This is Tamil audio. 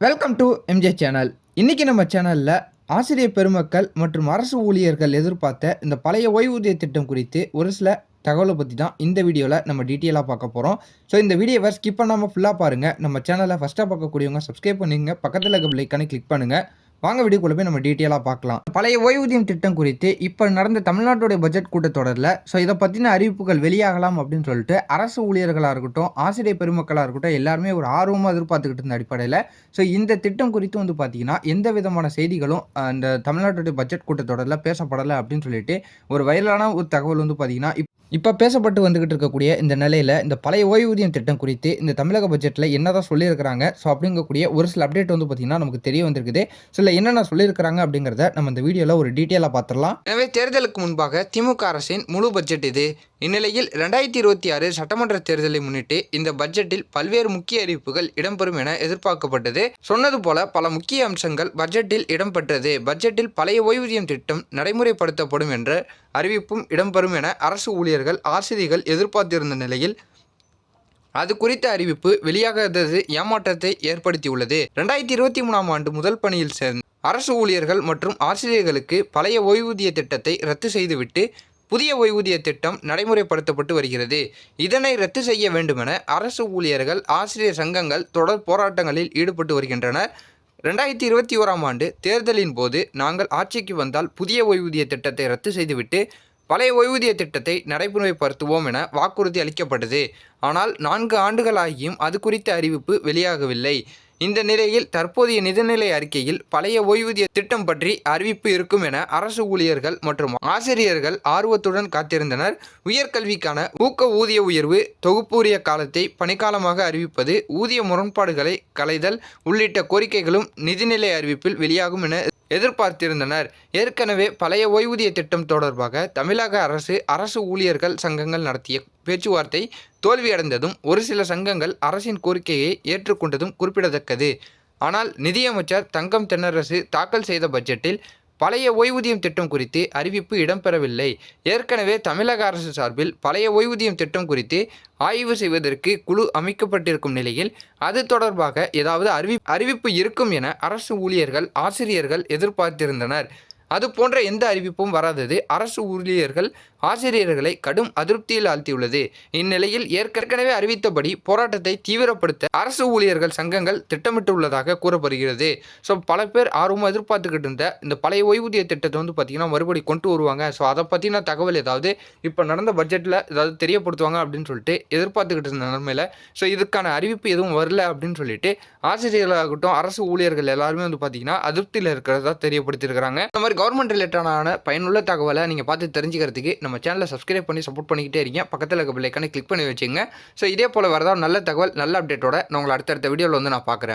வெல்கம் டு எம்ஜே சேனல் இன்றைக்கி நம்ம சேனலில் ஆசிரியர் பெருமக்கள் மற்றும் அரசு ஊழியர்கள் எதிர்பார்த்த இந்த பழைய ஓய்வூதிய திட்டம் குறித்து ஒரு சில தகவலை பற்றி தான் இந்த வீடியோவில் நம்ம டீட்டெயிலாக பார்க்க போகிறோம் ஸோ இந்த வீடியோவை ஸ்கிப் பண்ணாமல் ஃபுல்லாக பாருங்கள் நம்ம சேனலை ஃபஸ்ட்டாக பார்க்கக்கூடியவங்க சப்ஸ்கிரைப் பண்ணிங்க பக்கத்தில் இருக்க பிள்ளைக்கான கிளிக் பண்ணுங்கள் வாங்க வீடியோக்குள்ள போய் நம்ம டீட்டெயிலாக பார்க்கலாம். பழைய ஓய்வூதியம் திட்டம் குறித்து இப்போ நடந்த தமிழ்நாட்டுடைய பட்ஜெட் கூட்டத்தொடரில் ஸோ இதை பற்றின அறிவிப்புகள் வெளியாகலாம் அப்படின்னு சொல்லிட்டு அரசு ஊழியர்களாக இருக்கட்டும் ஆசிரியர் பெருமக்களாக இருக்கட்டும் எல்லாருமே ஒரு ஆர்வமாக எதிர்பார்த்துக்கிட்டு இருந்த அடிப்படையில் ஸோ இந்த திட்டம் குறித்து வந்து பார்த்தீங்கன்னா எந்த விதமான செய்திகளும் அந்த இந்த தமிழ்நாட்டுடைய பட்ஜெட் கூட்டத்தொடரில் பேசப்படலை அப்படின்னு சொல்லிட்டு ஒரு வைரலான ஒரு தகவல் வந்து பார்த்தீங்கன்னா இப் இப்போ பேசப்பட்டு வந்துகிட்டு இருக்கக்கூடிய இந்த நிலையில் இந்த பழைய ஓய்வூதியம் திட்டம் குறித்து இந்த தமிழக பட்ஜெட்டில் என்னதான் சொல்லியிருக்கிறாங்க ஸோ அப்படிங்கக்கூடிய ஒரு சில அப்டேட் வந்து பார்த்தீங்கன்னா நமக்கு தெரிய வந்திருக்குது. சில என்னென்ன சொல்லியிருக்கிறாங்க அப்படிங்கிறத நம்ம இந்த வீடியோவில் ஒரு டீட்டெயிலாக பார்த்துடலாம். எனவே தேர்தலுக்கு முன்பாக திமுக அரசின் முழு பட்ஜெட் இது. இந்நிலையில் ரெண்டாயிரத்தி இருபத்தி ஆறு சட்டமன்ற தேர்தலை முன்னிட்டு இந்த பட்ஜெட்டில் பல்வேறு முக்கிய அறிவிப்புகள் இடம்பெறும் என எதிர்பார்க்கப்பட்டது. சொன்னது போல பல முக்கிய அம்சங்கள் பட்ஜெட்டில் இடம்பெற்றது. பட்ஜெட்டில் பழைய ஓய்வூதியம் திட்டம் நடைமுறைப்படுத்தப்படும் என்ற அறிவிப்பும் இடம்பெறும் என அரசு ஊழியர்கள் ஆசிரியர்கள் எதிர்பார்த்திருந்த நிலையில் அது குறித்த அறிவிப்பு வெளியாகாதது ஏமாற்றத்தை ஏற்படுத்தியுள்ளது. ரெண்டாயிரத்தி இருபத்தி மூணாம் ஆண்டு முதல் பணியில் சேர்ந்த அரசு ஊழியர்கள் மற்றும் ஆசிரியர்களுக்கு பழைய ஓய்வூதிய திட்டத்தை ரத்து செய்துவிட்டு புதிய ஓய்வூதிய திட்டம் நடைமுறைப்படுத்தப்பட்டு வருகிறது. இதனை ரத்து செய்ய வேண்டுமென அரசு ஊழியர்கள் ஆசிரியர் சங்கங்கள் தொடர் போராட்டங்களில் ஈடுபட்டு வருகின்றனர். ரெண்டாயிரத்தி இருபத்தி ஓராம் ஆண்டு தேர்தலின் போது நாங்கள் ஆட்சிக்கு வந்தால் புதிய ஓய்வூதிய திட்டத்தை ரத்து செய்துவிட்டு பழைய ஓய்வூதிய திட்டத்தை நடைமுறைப்படுத்துவோம் என வாக்குறுதி அளிக்கப்பட்டது. ஆனால் நான்கு ஆண்டுகளாகியும் அது குறித்த அறிவிப்பு வெளியாகவில்லை. இந்த நிலையில் தற்போதைய நிதிநிலை அறிக்கையில் பழைய ஓய்வூதிய திட்டம் பற்றி அறிவிப்பு இருக்கும் என அரசு ஊழியர்கள் மற்றும் ஆசிரியர்கள் ஆர்வத்துடன் காத்திருந்தனர். உயர்கல்விக்கான ஊக்க ஊதிய உயர்வு தொகுப்பூரிய காலத்தை பணிக்காலமாக அறிவிப்பது ஊதிய முரண்பாடுகளை களைதல் உள்ளிட்ட கோரிக்கைகளும் நிதிநிலை அறிவிப்பில் வெளியாகும் என எதிர்பார்த்திருந்தனர். ஏற்கனவே பழைய ஓய்வூதிய திட்டம் தொடர்பாக தமிழக அரசு அரசு ஊழியர்கள் சங்கங்கள் நடத்திய பேச்சுவார்த்தை தோல்வியடைந்ததும் ஒரு சில சங்கங்கள் அரசின் கோரிக்கையை ஏற்றுக்கொண்டதும் குறிப்பிடத்தக்கது. ஆனால் நிதியமைச்சர் தங்கம் தென்னரசு தாக்கல் செய்த பட்ஜெட்டில் பழைய ஓய்வூதியம் திட்டம் குறித்து அறிவிப்பு இடம்பெறவில்லை. ஏற்கனவே தமிழக அரசு சார்பில் பழைய ஓய்வூதியம் திட்டம் குறித்து ஆய்வு செய்வதற்கு குழு அமைக்கப்பட்டிருக்கும் நிலையில் அது தொடர்பாக ஏதாவது அறிவி அறிவிப்பு இருக்கும் என அரசு ஊழியர்கள் ஆசிரியர்கள் எதிர்பார்த்திருந்தனர். அது போன்ற எந்த அறிவிப்பும் வராதது. அரசு ஊழியர்கள் ஆசிரியர்களை கடும் அதிருப்தியில் ஆழ்த்தியுள்ளது. இந்நிலையில் ஏற்கனவே அறிவித்தபடி போராட்டத்தை தீவிரப்படுத்த அரசு ஊழியர்கள் சங்கங்கள் திட்டமிட்டுள்ளதாக கூறப்படுகிறது. ஸோ பல பேர் ஆர்வமாக எதிர்பார்த்துக்கிட்டு இருந்த இந்த பழைய ஓய்வூதிய திட்டத்தை வந்து பார்த்திங்கன்னா மறுபடி கொண்டு வருவாங்க. ஸோ அதை பற்றின தகவல் ஏதாவது இப்போ நடந்த பட்ஜெட்டில் ஏதாவது தெரியப்படுத்துவாங்க அப்படின்னு சொல்லிட்டு எதிர்பார்த்துக்கிட்டு இருந்த நிலமையில் ஸோ இதுக்கான அறிவிப்பு எதுவும் வரல அப்படின்னு சொல்லிட்டு ஆசிரியர்களாகட்டும் அரசு ஊழியர்கள் எல்லாருமே வந்து பார்த்தீங்கன்னா அதிருப்தியில் இருக்கிறதா தெரியப்படுத்தியிருக்கிறாங்க. இந்த மாதிரி கவர்மெண்ட் ரிலேட்டடான பயனுள்ள தகவலை நீங்கள் பார்த்து தெரிஞ்சுக்கிறதுக்கு நம்ம சேனலை சப்ஸ்கிரைப் பண்ணி சப்போர்ட் பண்ணிக்கிட்டே இருக்கீங்க பக்கத்தில் இருக்க பிள்ளைக்கான கிளிக் பண்ணி வச்சுங்க ஸோ இதே போல் வரதான் நல்ல தகவல் நல்ல அப்டேட்டோட நான் உங்களை அடுத்தடுத்த வீடியோவில் வந்து நான் பார்க்குறேன்.